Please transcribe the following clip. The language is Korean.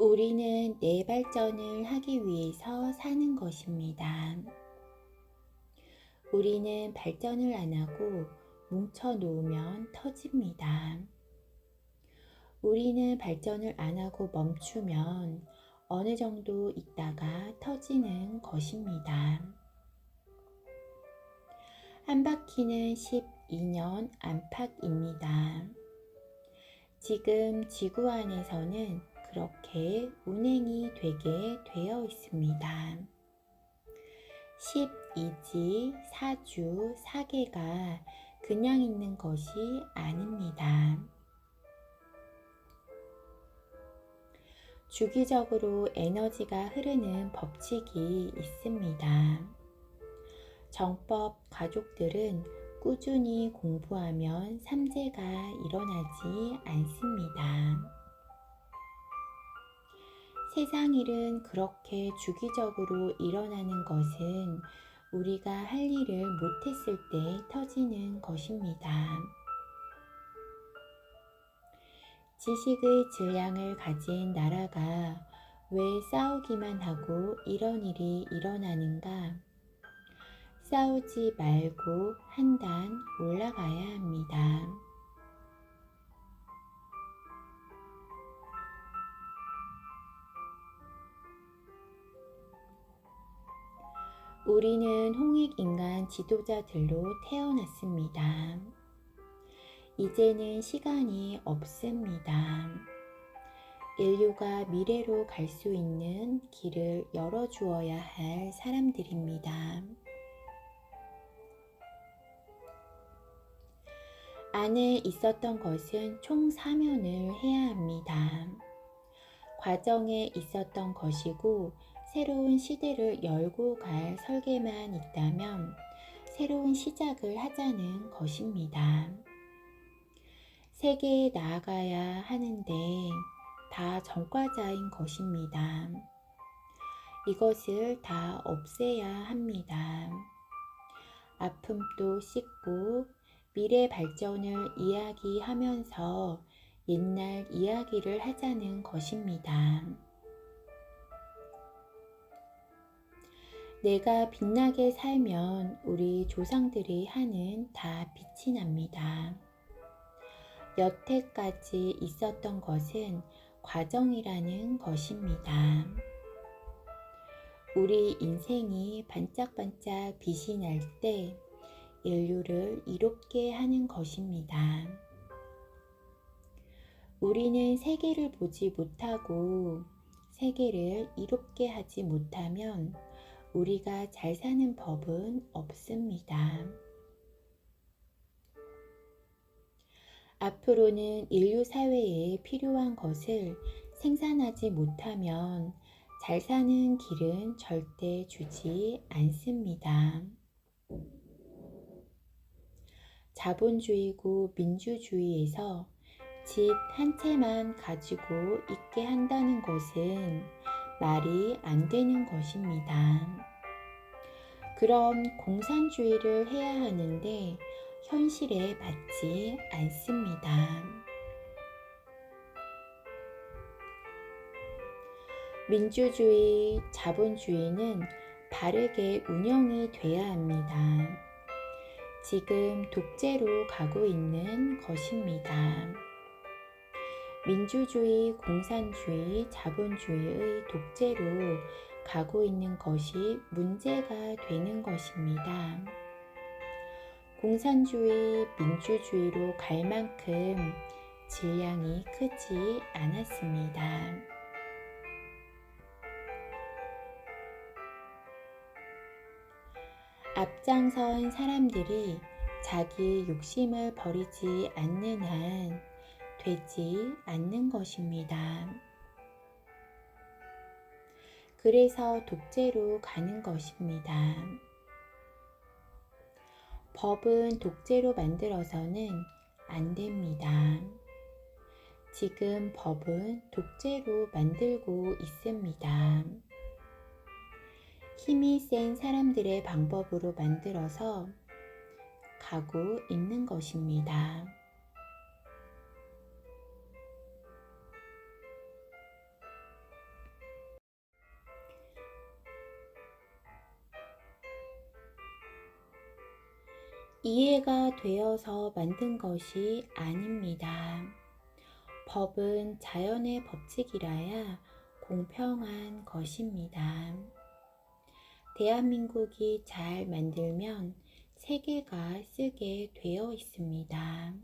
우리는 내 발전을 하기 위해서 사는 것입니다. 우리는 발전을 안 하고 뭉쳐 놓으면 터집니다. 우리는 발전을 안 하고 멈추면 어느 정도 있다가 터지는 것입니다. 한 바퀴는 12년 안팎입니다. 지금 지구 안에서는 그렇게 운행이 되게 되어 있습니다. 12지, 4주, 4개가 그냥 있는 것이 아닙니다. 주기적으로 에너지가 흐르는 법칙이 있습니다. 정법 가족들은 꾸준히 공부하면 삼재가 일어나지 않습니다. 세상 일은 그렇게 주기적으로 일어나는 것은 우리가 할 일을 못했을 때 터지는 것입니다. 지식의 질량을 가진 나라가 왜 싸우기만 하고 이런 일이 일어나는가? 싸우지 말고 한 단 올라가야 합니다. 우리는 홍익인간 지도자들로 태어났습니다. 이제는 시간이 없습니다. 인류가 미래로 갈 수 있는 길을 열어주어야 할 사람들입니다. 안에 있었던 것은 총 사면을 해야 합니다. 과정에 있었던 것이고 새로운 시대를 열고 갈 설계만 있다면 새로운 시작을 하자는 것입니다. 세계에 나아가야 하는데 다 전과자인 것입니다. 이것을 다 없애야 합니다. 아픔도 씻고 미래 발전을 이야기하면서 옛날 이야기를 하자는 것입니다. 내가 빛나게 살면 우리 조상들이 하는 다 빛이 납니다. 여태까지 있었던 것은 과정이라는 것입니다. 우리 인생이 반짝반짝 빛이 날 때 인류를 이롭게 하는 것입니다. 우리는 세계를 보지 못하고 세계를 이롭게 하지 못하면 우리가 잘 사는 법은 없습니다. 앞으로는 인류 사회에 필요한 것을 생산하지 못하면 잘 사는 길은 절대 주지 않습니다. 자본주의고 민주주의에서 집 한 채만 가지고 있게 한다는 것은 말이 안 되는 것입니다. 그럼 공산주의를 해야 하는데 현실에 맞지 않습니다. 민주주의, 자본주의는 바르게 운영이 돼야 합니다. 지금 독재로 가고 있는 것입니다. 민주주의, 공산주의, 자본주의의 독재로 가고 있는 것이 문제가 되는 것입니다. 공산주의, 민주주의로 갈 만큼 질량이 크지 않았습니다. 앞장선 사람들이 자기 욕심을 버리지 않는 한 되지 않는 것입니다. 그래서 독재로 가는 것입니다. 법은 독재로 만들어서는 안 됩니다. 지금 법은 독재로 만들고 있습니다. 힘이 센 사람들의 방법으로 만들어서 가고 있는 것입니다. 이해가 되어서 만든 것이 아닙니다. 법은 자연의 법칙이라야 공평한 것입니다. 대한민국이 잘 만들면 세계가 쓰게 되어 있습니다.